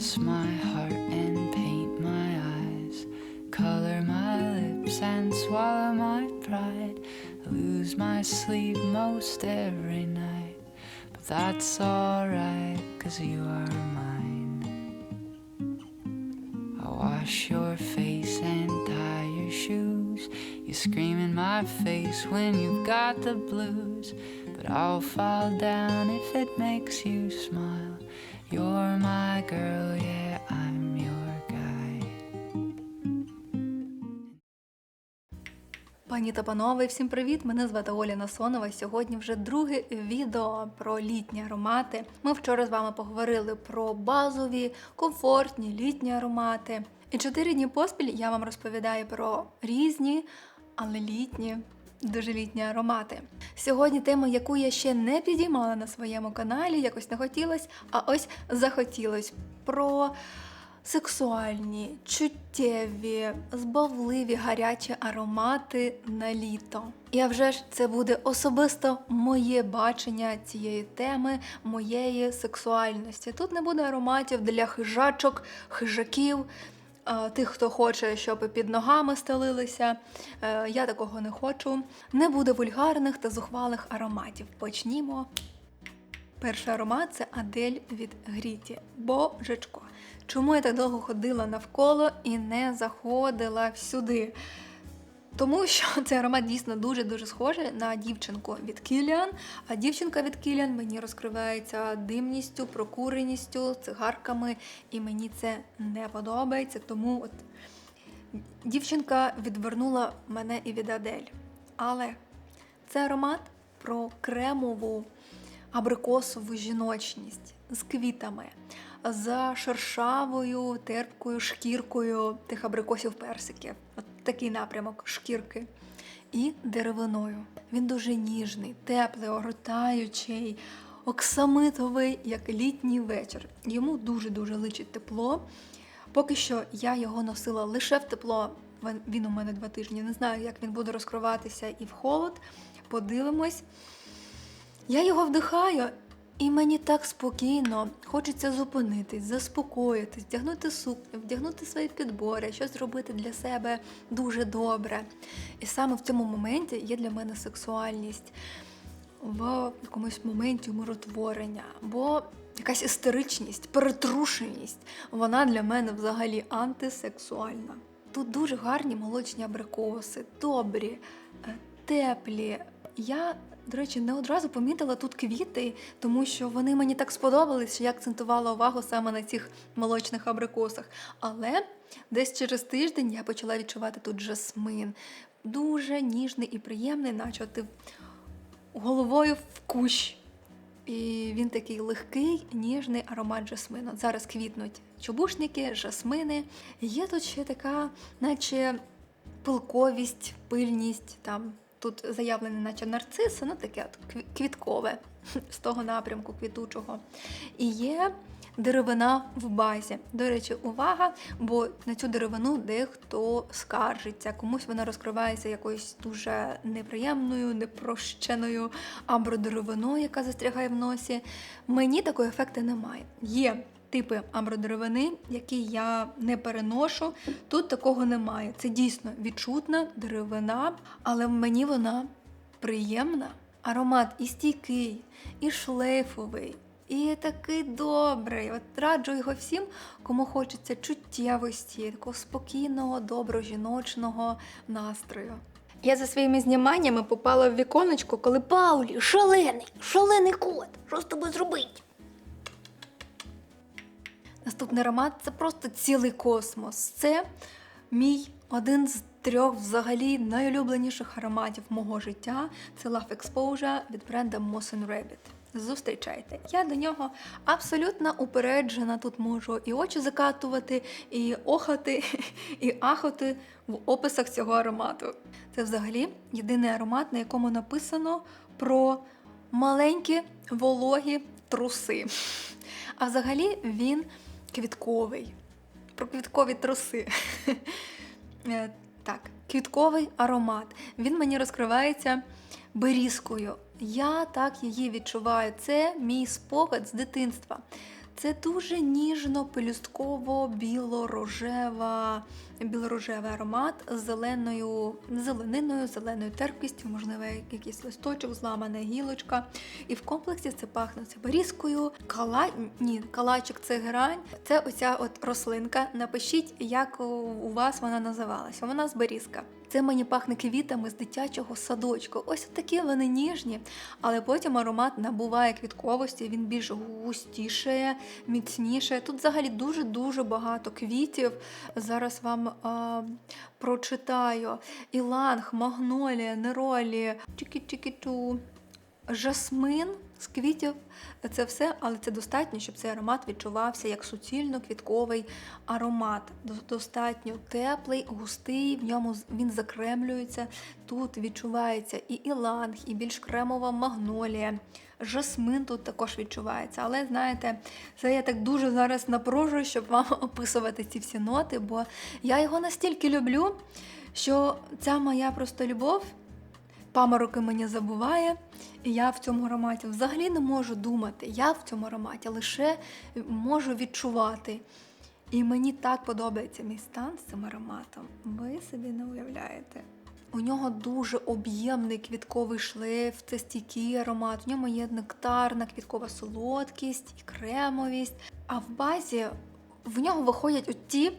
Cross my heart and paint my eyes, color my lips and swallow my pride. Lose my sleep most every night, but that's alright, cause you are mine. I wash your face and tie your shoes. You scream in my face when you've got the blues, but I'll fall down if it makes you smile. You're my girl, yeah, I'm your guy. Пані та панове, всім привіт! Мене звати Оля Насонова. Сьогодні вже друге відео про літні аромати. Ми вчора з вами поговорили про базові, комфортні літні аромати. І чотири дні поспіль я вам розповідаю про різні, але літні, дуже літні аромати. Сьогодні тема, яку я ще не підіймала на своєму каналі, якось не хотілося, а ось захотілось про сексуальні, чуттєві, збавливі гарячі аромати на літо. І а вже ж це буде особисто моє бачення цієї теми, моєї сексуальності. Тут не буде ароматів для хижачок, хижаків. Е, Тих, хто хоче, щоб під ногами стелилися, Е, я такого не хочу. Не буде вульгарних та зухвалих ароматів. Почнімо. Перший аромат це Адель від Гріті. Божечко. Чому я так довго ходила навколо і не заходила всюди? Тому що цей аромат дійсно дуже-дуже схожий на дівчинку від Кіліан. А дівчинка від Кіліан мені розкривається димністю, прокуреністю, цигарками, і мені це не подобається. Тому от дівчинка відвернула мене і від Адель. Але це аромат про кремову абрикосову жіночність з квітами, за шершавою терпкою шкіркою тих абрикосів персиків. От такий напрямок шкірки. І деревиною. Він дуже ніжний, теплий, огортаючий, оксамитовий, як літній вечір. Йому дуже-дуже личить тепло. Поки що я його носила лише в тепло. Він- у мене два тижні. Не знаю, як він буде розкриватися і в холод. Подивимось. Я його вдихаю, і мені так спокійно. Хочеться зупинитись, заспокоїтись, вдягнути сукню, вдягнути свої підбори, щось зробити для себе дуже добре. І саме в цьому моменті є для мене сексуальність в якомусь моменті умиротворення, бо якась істеричність, перетрушеність, вона для мене взагалі антисексуальна. Тут дуже гарні молочні абрикоси, добрі, е, теплі. Я, до речі, не одразу помітила тут квіти, тому що вони мені так сподобались, що я акцентувала увагу саме на цих молочних абрикосах. Але десь через тиждень я почала відчувати тут жасмин. Дуже ніжний і приємний, наче ти головою в кущ. І він такий легкий, ніжний аромат жасмину. Зараз квітнуть чобушники, жасмини. Є тут ще така, наче пилковість, пильність. Там тут заявлене, наче нарциси, ну таке от квіткове з того напрямку квітучого. І є деревина в базі. До речі, увага, бо на цю деревину дехто скаржиться. Комусь вона розкривається якоюсь дуже неприємною, непрощеною абродеревиною, яка застрягає в носі. Мені такого ефекту немає. Є типи абродеревини, які я не переношу. Тут такого немає. Це дійсно відчутна деревина, але мені вона приємна. Аромат і стійкий, і шлейфовий, і такий добрий. От раджу його всім, кому хочеться чуттєвості, такого спокійного, доброжіночного настрою. Я за своїми зніманнями попала в віконечко, коли Паулі шалений, шалений кот. Що з тобою зробить? Наступний аромат це просто цілий космос. Це мій один з трьох взагалі найулюбленіших ароматів мого життя. Це Love Exposure від бренда Moss Rabbit. Зустрічайте. Я до нього абсолютно упереджена. Тут можу і очі закатувати, і охати, і ахати в описах цього аромату. Це взагалі єдиний аромат, на якому написано про маленькі вологі труси. А взагалі він квітковий. Про квіткові труси. Е, Так, квітковий аромат. Він мені розкривається берізкою. Я так її відчуваю. Це мій спогад з дитинства. Це дуже ніжно, пелюстково, біло-рожева, біло-рожевий аромат з зеленою зелениною, зеленою терпкістю, можливо, якийсь листочок, зламана гілочка. І в комплексі це пахне це берізкою, кала... ні, калачик це грань. Це оця от рослинка. Напишіть, як у- вас вона називалася. Вона з берізка. Це мені пахне квітами з дитячого садочку. Ось такі вони ніжні, але потім аромат набуває квітковості, він більш густішає, міцніше. Тут взагалі дуже-дуже багато квітів. Зараз вам а, прочитаю: іланг, магнолія, неролі, чікі-чікі-чу, жасмин з квітів. Це все, але це достатньо, щоб цей аромат відчувався як суцільно-квітковий аромат. Достатньо теплий, густий, в ньому він закремлюється. Тут відчувається і іланг, і більш кремова магнолія. Жасмин тут також відчувається. Але знаєте, це я так дуже зараз напружую, щоб вам описувати ці всі ноти, бо я його настільки люблю, що ця моя просто любов памороки мені забуває, і я в цьому ароматі взагалі не можу думати. Я в цьому ароматі лише можу відчувати. І мені так подобається мій стан з цим ароматом. Ви собі не уявляєте. У нього дуже об'ємний квітковий шлейф, це стійкий аромат. В ньому є нектарна квіткова солодкість і кремовість. А в базі в нього виходять оті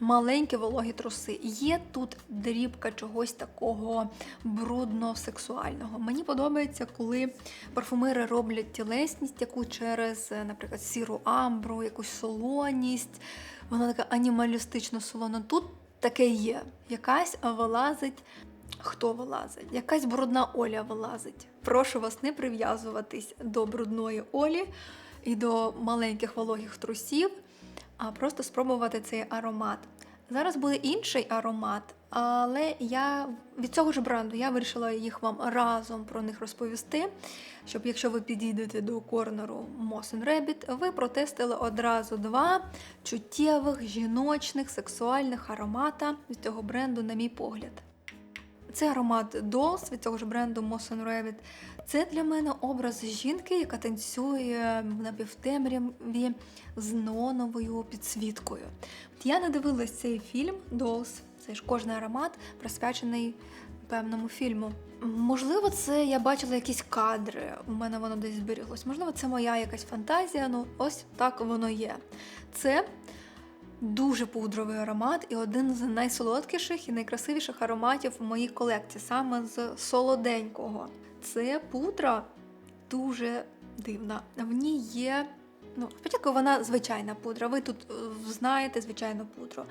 маленькі вологі труси. Є тут дрібка чогось такого брудно-сексуального. Мені подобається, коли парфумери роблять тілесність, яку через, наприклад, сіру амбру, якусь солоність. Вона така анімалістично солона. Тут таке є. Якась вилазить. Хто вилазить? Якась брудна Оля вилазить. Прошу вас не прив'язуватись до брудної Олі і до маленьких вологих трусів, а просто спробувати цей аромат. Зараз буде інший аромат, але я від цього ж бренду я вирішила їх вам разом про них розповісти. Щоб якщо ви підійдете до корнеру Moss Rabbit, ви протестили одразу два чуттєвих, жіночних, сексуальних аромата від цього бренду, на мій погляд. Це аромат Dolls від цього ж бренду Moss and Rabbit. Це для мене образ жінки, яка танцює в напівтемряві з неоновою підсвіткою. Я не дивилась цей фільм Dolls. Це ж кожний аромат присвячений певному фільму. Можливо, це я бачила якісь кадри, у мене воно десь зберіглось. Можливо, це моя якась фантазія, ну ось так воно є. Це дуже пудровий аромат і один з найсолодкіших і найкрасивіших ароматів в моїй колекції, саме з солоденького. Це пудра дуже дивна. В ній є. Ну, спочатку вона звичайна пудра. Ви тут е, знаєте звичайну пудру.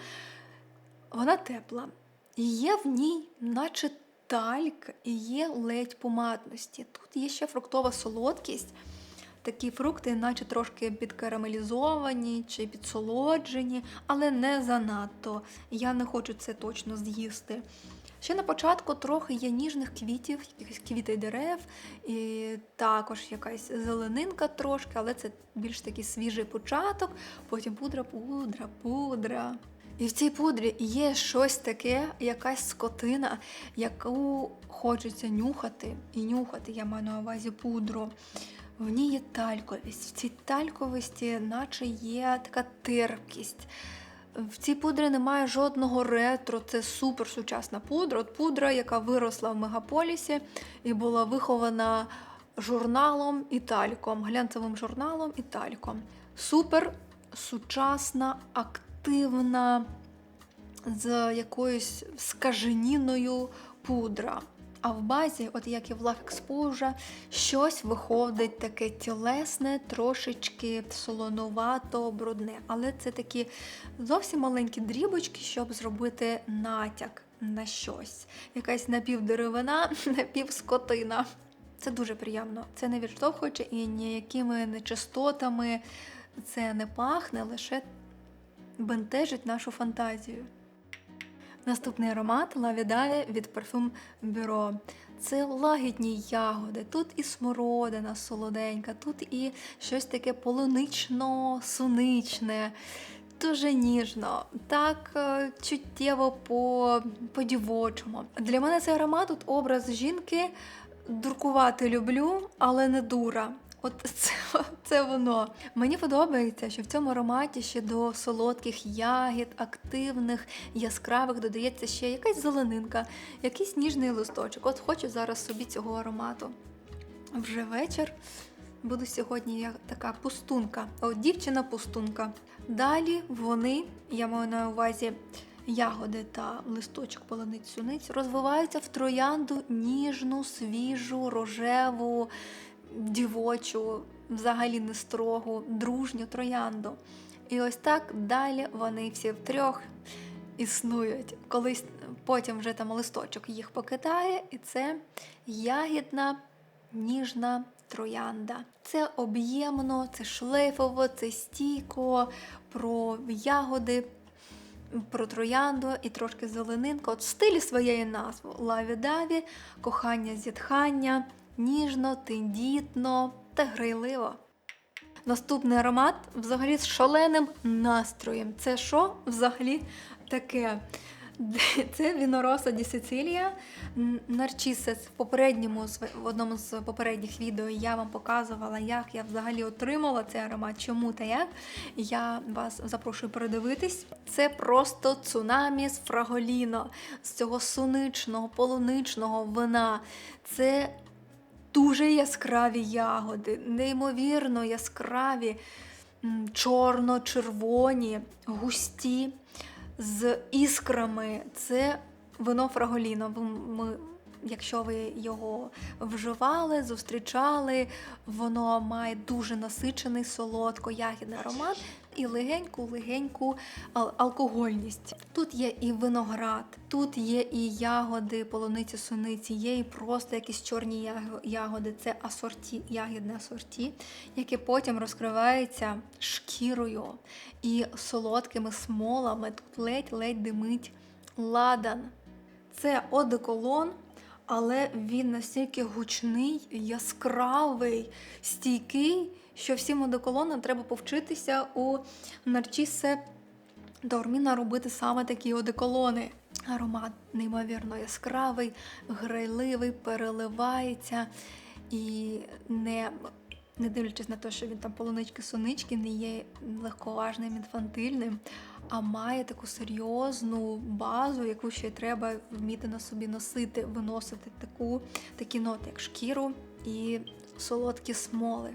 Вона тепла. І є в ній, наче тальк, і є ледь помадності. Тут є ще фруктова солодкість. Такі фрукти, наче трошки підкарамелізовані чи підсолоджені, але не занадто. Я не хочу це точно з'їсти. Ще на початку трохи є ніжних квітів, якихось квітей дерев, і також якась зеленинка трошки, але це більш такий свіжий початок, потім пудра, пудра, пудра. І в цій пудрі є щось таке, якась скотина, яку хочеться нюхати і нюхати. Я маю на увазі пудру. В ній є тальковість. В цій тальковості, наче є така терпкість. В цій пудрі немає жодного ретро, це супер сучасна пудра. От пудра, яка виросла в мегаполісі і була вихована журналом і тальком, глянцевим журналом і тальком. Супер сучасна, активна, з якоюсь скаженіною пудра. А в базі, от як і в Love Exposure, щось виходить таке тілесне, трошечки солонувато, брудне. Але це такі зовсім маленькі дрібочки, щоб зробити натяк на щось. Якась напівдеревина, напівскотина. Це дуже приємно. Це не відштовхуючи і ніякими нечистотами. Це не пахне, лише бентежить нашу фантазію. Наступний аромат Лавідалі від Parfum Bureau. Це лагідні ягоди. Тут і смородина солоденька, тут і щось таке полунично-суничне, дуже ніжно, так е, чуттєво по, по-дівочому. Для мене цей аромат тут образ жінки. Дуркувати люблю, але не дура. От це, це воно. Мені подобається, що в цьому ароматі ще до солодких ягід, активних, яскравих додається ще якась зеленинка, якийсь ніжний листочок. От хочу зараз собі цього аромату. Вже вечір. Буду сьогодні я така пустунка. От дівчина-пустунка. Далі вони, я маю на увазі ягоди та листочок полениць суниць, розвиваються в троянду ніжну, свіжу, рожеву, дівочу, взагалі не строгу, дружню троянду. І ось так далі вони всі втрьох існують. Колись потім вже там листочок їх покидає, і це ягідна, ніжна троянда. Це об'ємно, це шлейфово, це стійко, про ягоди, про троянду і трошки зеленинка. От в стилі своєї назви лаві-даві, кохання зітхання, ніжно, тендітно та грайливо. Наступний аромат взагалі з шаленим настроєм. Це що взагалі таке? Це Вінороса Ді Сицилія. Нарчісес в попередньому в одному з попередніх відео я вам показувала, як я взагалі отримала цей аромат, чому та як. Я вас запрошую передивитись. Це просто цунамі з фраголіно, з цього суничного, полуничного вина. Це дуже яскраві ягоди, неймовірно яскраві, чорно-червоні, густі, з іскрами. Це вино фраголіно. Ми, якщо ви його вживали, зустрічали, воно має дуже насичений солодко-ягідний аромат і легеньку-легеньку ал- алкогольність. Тут є і виноград, тут є і ягоди, полуниці, суниці, є і просто якісь чорні ягоди. Це асорті, ягідне асорті, яке потім розкривається шкірою і солодкими смолами. Тут ледь-ледь димить ладан. Це одеколон, але він настільки гучний, яскравий, стійкий, що всім одеколонам треба повчитися у Нарчісе Дорміна робити саме такі одеколони. Аромат неймовірно яскравий, грайливий, переливається і не. Не дивлячись на те, що він там полунички-сонички, не є легковажним, інфантильним, а має таку серйозну базу, яку ще треба вміти на собі носити, виносити таку, такі ноти, як шкіру і солодкі смоли.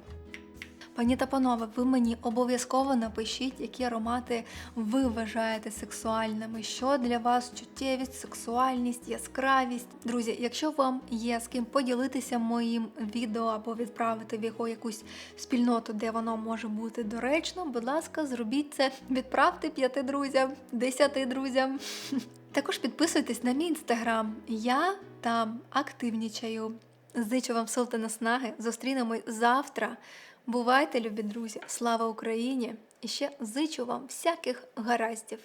Пані та панове, ви мені обов'язково напишіть, які аромати ви вважаєте сексуальними, що для вас чуттєвість, сексуальність, яскравість. Друзі, якщо вам є з ким поділитися моїм відео або відправити в його якусь спільноту, де воно може бути доречно, будь ласка, зробіть це, відправте п'яти друзям, десяти друзям. Також підписуйтесь на мій інстаграм. Я там активнічаю. Зичу вам сил та наснаги. Зустрінемось завтра. Бувайте, любі друзі! Слава Україні! І ще зичу вам всяких гараздів!